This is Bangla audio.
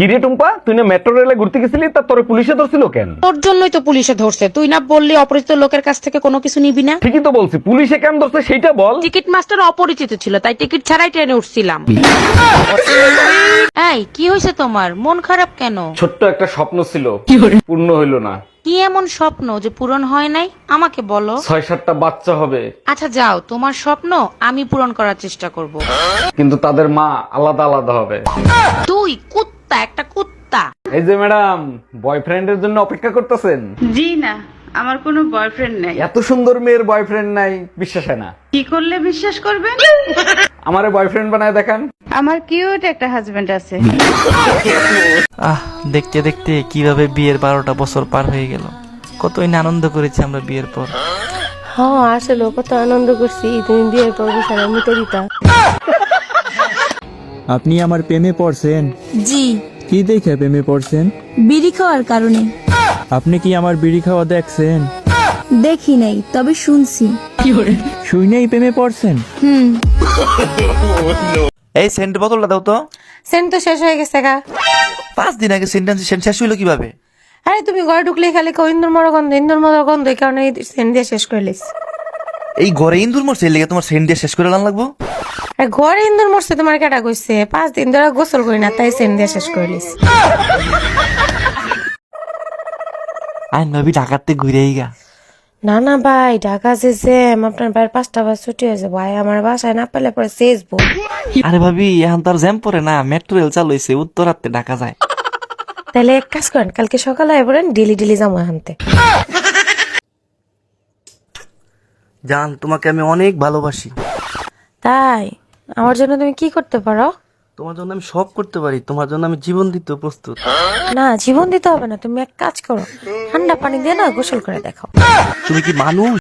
কিরে টুম্পা? তুই না মেট্রো রেলে ঘুরতে গেছিলি তা তোর পুলিশে ধরছিল কেন? তোর জন্যই তো পুলিশে ধরছে। তুই না বললি অপরিচিত লোকের কাছ থেকে কোনো কিছু নিবি না? ঠিকই তো বলছি পুলিশে কেন ধরছে সেইটা বল। টিকিট মাস্টার অপরিচিত ছিল তাই টিকিট ছাড়াই ট্রেনে উঠছিলাম। এই কি হয়েছে তোমার? মন খারাপ কেন? ছোট্ট একটা স্বপ্ন ছিল পূর্ণ হইল না। কি এমন স্বপ্ন যে পূরণ হয় নাই? আমাকে বলো। ছয় সাতটা বাচ্চা হবে। আচ্ছা যাও তোমার স্বপ্ন আমি পূরণ করার চেষ্টা করব। কিন্তু তাদের মা আলাদা আলাদা হবে। তুই কুত্তা একটা কুত্তা। এই যে ম্যাডাম বয়ফ্রেন্ডের জন্য অপেক্ষা করতেছেন? জি না আমার কোনো বয়ফ্রেন্ড নাই। এত সুন্দর মেয়ের বয়ফ্রেন্ড নাই বিশ্বাস হয় না। কি করলে বিশ্বাস করবেন? আমারে বয়ফ্রেন্ড বানায় দেখান। আমার কিউট একটা হাজবেন্ড আছে। আহ দেখতে দেখতে কীভাবে বিয়ের বারোটা বছর পার হয়ে গেল। কতই না আনন্দ করেছি আমরা বিয়ের পর। হ্যাঁ আসলে কত আনন্দ করছি। তুমি বিয়ের পর বিছানা মুতে দিতা আপনি আমার প্রেমে পড়ছেন। জি। কি দেখে প্রেমে পড়ছেন? বিড়ি খাওয়ার কারণে। আপনি কি আমার বিড়ি খাওয়া দেখছেন? দেখি নাই তবে শুনছি। শুনেই প্রেমে পড়ছেন? হুম। এই সেন্ট বোতলটা দাও তো। সেন্ট তো শেষ হয়ে গেছে গা। পাঁচ দিন আগে সেন্টেন্স সেন্ট শেষ হইল কীভাবে? আরে তুমি ঘরে ঢুকলে খালি কো ইন্দুর মরো গন্ধ ইন্দুর মরো গন্ধ এই কারণে সেন্ট দিয়ে শেষ করে লিস এই ঘরে ইন্দুর মরছে লেগে তোমার সেন্ট দিয়ে শেষ করে লান লাগবো? ঘরে ইন্দুর মরছে তোমার কেটা কইছে? পাঁচ দিন ধরে গোসল করি না তাই সেন্ট দিয়ে শেষ করে। লিস আই নবী ঢাকাতে ঘুরেই গা না না ভাই ঢাকা যে জ্যাম আপনার বাইরে পাঁচটা বার ছুটি হয়েছে ভাই আমার বাসায় না পেলে পরে শেষবো আরে ভাবি এখন তার জ্যাম পরে না মেট্রো রেল চালু হয়েছে উত্তরাতে ঢাকা যায়। তাহলে এক কাজ করেন কালকে সকালে আয় পড়েন ডেলি ডেলি যাব এখানতে জান তোমাকে আমি অনেক ভালোবাসি। তাই? আমার জন্য তুমি কি করতে পারো? তোমার জন্য আমি সব করতে পারি তোমার জন্য আমি জীবন দিতে প্রস্তুত। না জীবন দিতে হবে না তুমি এক কাজ করো ঠান্ডা পানি দিয়ে না গোসল করে দেখো। তুমি কি মানুষ?